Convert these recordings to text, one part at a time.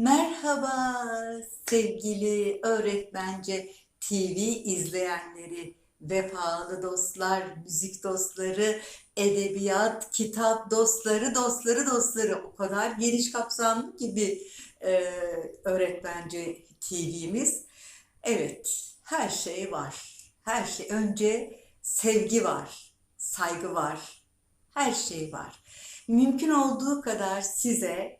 Merhaba sevgili öğretmence TV izleyenleri, vefalı dostlar, müzik dostları, edebiyat, kitap dostları, dostları, dostları. O kadar geniş kapsamlı ki bir e, öğretmence TV'miz. Evet, her şey var. Her şey. Önce sevgi var, saygı var, her şey var. Mümkün olduğu kadar size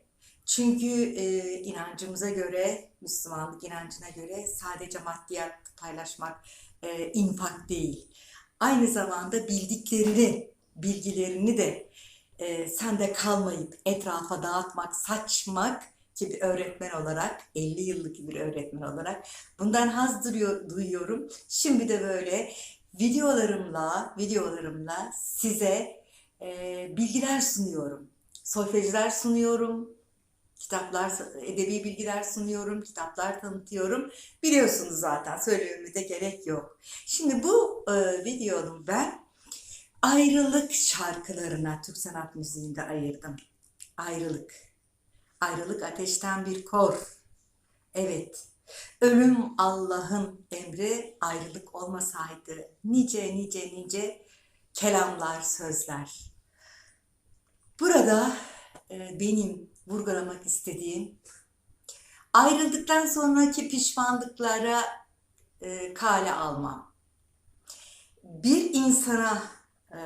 çünkü e, inancımıza göre, Müslümanlık inancına göre sadece maddiyat paylaşmak e, infak değil. Aynı zamanda bildiklerini, bilgilerini de e, sende kalmayıp etrafa dağıtmak, saçmak ki bir öğretmen olarak, 50 yıllık bir öğretmen olarak bundan haz duruyor, duyuyorum. Şimdi de böyle videolarımla, videolarımla size e, bilgiler sunuyorum. Solfejler sunuyorum, kitaplar, edebi bilgiler sunuyorum, kitaplar tanıtıyorum. Biliyorsunuz zaten söylememe de gerek yok. Şimdi bu e, videomu ben ayrılık şarkılarına Türk sanat müziğinde ayırdım. Ayrılık. Ayrılık ateşten bir kor. Evet. Ölüm Allah'ın emri ayrılık olmasaydı nice nice nice kelamlar, sözler. Burada e, benim vurgulamak istediğim ayrıldıktan sonraki pişmanlıklara e, kale almam. Bir insana e,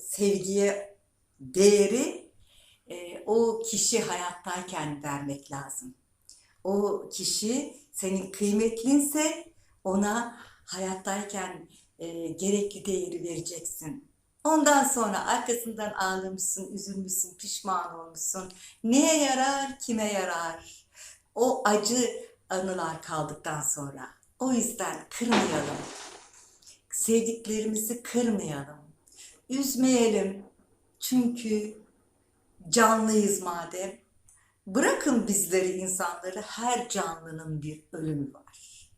sevgiye değeri e, o kişi hayattayken vermek lazım. O kişi senin kıymetlinse ona hayattayken e, gerekli değeri vereceksin. Ondan sonra arkasından ağlamışsın, üzülmüşsün, pişman olmuşsun. Neye yarar, kime yarar? O acı anılar kaldıktan sonra. O yüzden kırmayalım. Sevdiklerimizi kırmayalım. Üzmeyelim. Çünkü canlıyız madem. Bırakın bizleri insanları her canlının bir ölümü var.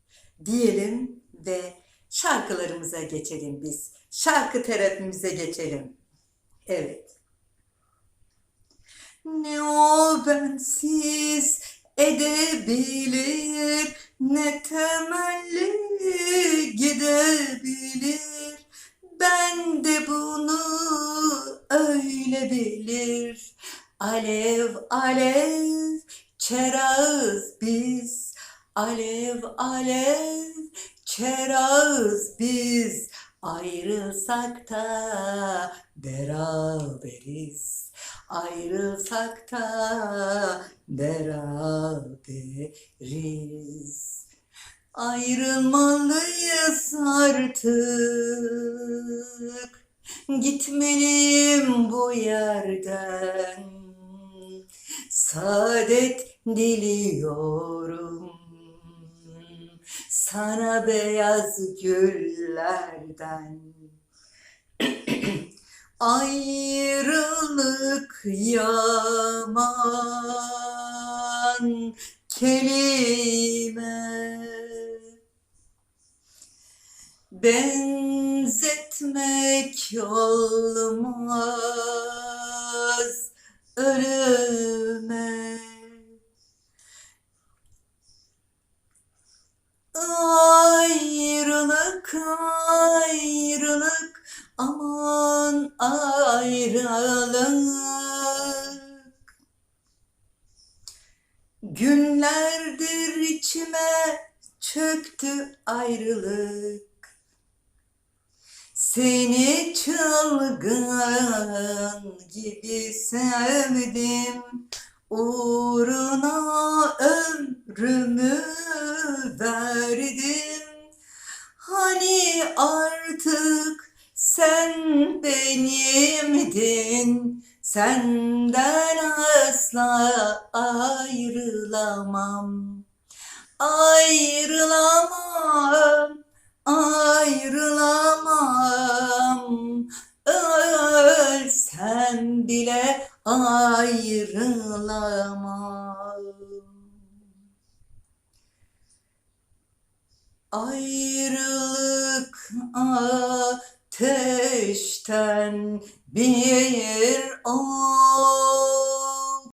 Diyelim ve şarkılarımıza geçelim biz. Şarkı terapimize geçelim. Evet. Ne o bensiz edebilir, ne temelli gidebilir. Ben de bunu öyle bilir. Alev alev çerağız biz. Alev alev çerağız biz. Ayrılsak da beraberiz. Ayrılsak da beraberiz. Ayrılmalıyız artık. Gitmeliyim bu yerden. Saadet diliyorum. Sana beyaz güllerden. Ayrılık yaman kelime benzetmek olmaz ölüme aman ayrılık. Günlerdir içime çöktü ayrılık. Seni çılgın gibi sevdim. Uğruna ömrümü verdim. Hani artık sen benimdin Senden asla ayrılamam. Ayrılamam ayrılamam. Ölsem bile ayrılamam. Ayrılık ateşten bir ok